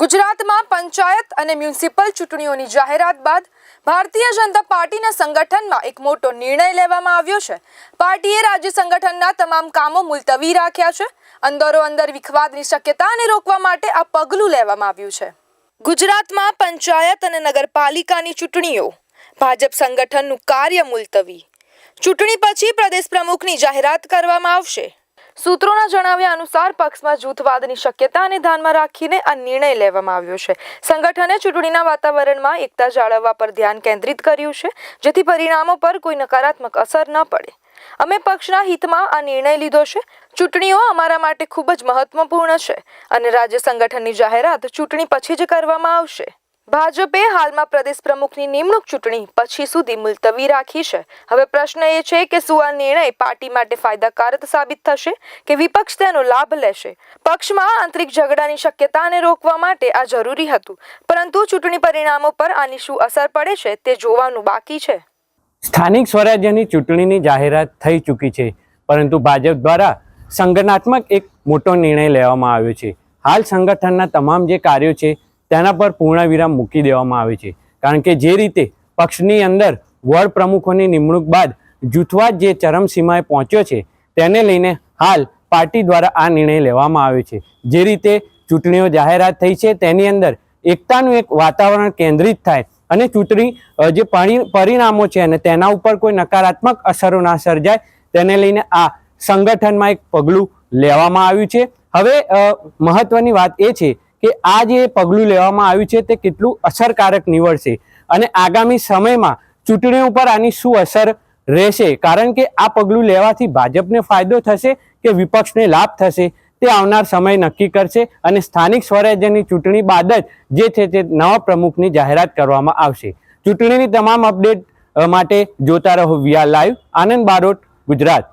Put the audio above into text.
ગુજરાતમાં પંચાયત અને મ્યુનિસિપલ ચૂંટણીઓની જાહેરાત બાદ ભારતીય જનતા પાર્ટીના સંગઠનમાં એક મોટો નિર્ણય લેવામાં આવ્યો છે. પાર્ટીએ રાજ્ય સંગઠનના તમામ કામો મુલતવી રાખ્યા છે. અંદરો અંદર વિખવાદની શક્યતાને રોકવા માટે આ પગલું લેવામાં આવ્યું છે. ગુજરાતમાં પંચાયત અને નગરપાલિકાની ચૂંટણીઓ, ભાજપ સંગઠનનું કાર્ય મુલતવી. ચૂંટણી પછી પ્રદેશ પ્રમુખની જાહેરાત કરવામાં આવશે. સૂત્રોના જણાવ્યા અનુસાર પક્ષમાં જૂથવાદની શક્યતાને ધ્યાનમાં રાખીને આ નિર્ણય લેવામાં આવ્યો છે. સંગઠને ચૂંટણીના વાતાવરણમાં એકતા જાળવવા પર ધ્યાન કેન્દ્રિત કર્યું છે, જેથી પરિણામો પર કોઈ નકારાત્મક અસર ન પડે. અમે પક્ષના હિતમાં આ નિર્ણય લીધો છે. ચૂંટણીઓ અમારા માટે ખૂબ જ મહત્વપૂર્ણ છે અને રાજ્ય સંગઠનની જાહેરાત ચૂંટણી પછી જ કરવામાં આવશે. ભાજપે હાલમાં પ્રદેશ પ્રમુખની નિમણૂક ચૂંટણી પછી સુધી મુલતવી રાખી છે. હવે પ્રશ્ન એ છે કે શું આ નિર્ણય પાર્ટી માટે ફાયદાકારક સાબિત થશે કે વિપક્ષ તેનો લાભ લેશે? પક્ષમાં આંતરિક ઝઘડાની શક્યતાને રોકવા માટે આ જરૂરી હતું. પરંતુ ચૂંટણી પરિણામો પર આની શું અસર પડે છે તે જોવાનું બાકી છે. સ્થાનિક સ્વરાજ્યની ચૂંટણીની જાહેરાત થઈ ચૂકી છે, પરંતુ ભાજપ દ્વારા સંગઠનાત્મક એક મોટો નિર્ણય લેવામાં આવ્યો છે. હાલ સંગઠનના તમામ જે કાર્યો છે તેના પર પૂર્ણવિરામ મૂકી દેવામાં આવે છે. કારણ કે જે રીતે પક્ષની અંદર વડ પ્રમુખોની નિમણૂક બાદ જૂથવાદ જે ચરમસીમાએ પહોંચ્યો છે, તેને લઈને હાલ પાર્ટી દ્વારા આ નિર્ણય લેવામાં આવ્યો છે. જે રીતે ચૂંટણીઓ જાહેરાત થઈ છે, તેની અંદર એકતાનું એક વાતાવરણ કેન્દ્રિત થાય અને ચૂંટણી જે પરિ- પરિણામો છે અને તેના ઉપર કોઈ નકારાત્મક અસરો ના સર્જાય, તેને લઈને આ સંગઠનમાં એક પગલું લેવામાં આવ્યું છે. હવે મહત્વની વાત એ છે કે આ જે પગલું લેવામાં આવ્યું છે તે કેટલું અસરકારક નીવડશે અને આગામી સમયમાં ચૂંટણી ઉપર આની શું અસર રહેશે? કારણ કે આ પગલું લેવાથી ભાજપને ફાયદો થશે કે વિપક્ષને લાભ થશે તે આવનાર સમય નક્કી કરશે અને સ્થાનિક સ્વરાજ્યની ચૂંટણી બાદ જ જે છે તે નવા પ્રમુખની જાહેરાત કરવામાં આવશે. ચૂંટણીની તમામ અપડેટ માટે જોતા રહો વીઆર લાઈવ. આનંદ બારોટ, ગુજરાત.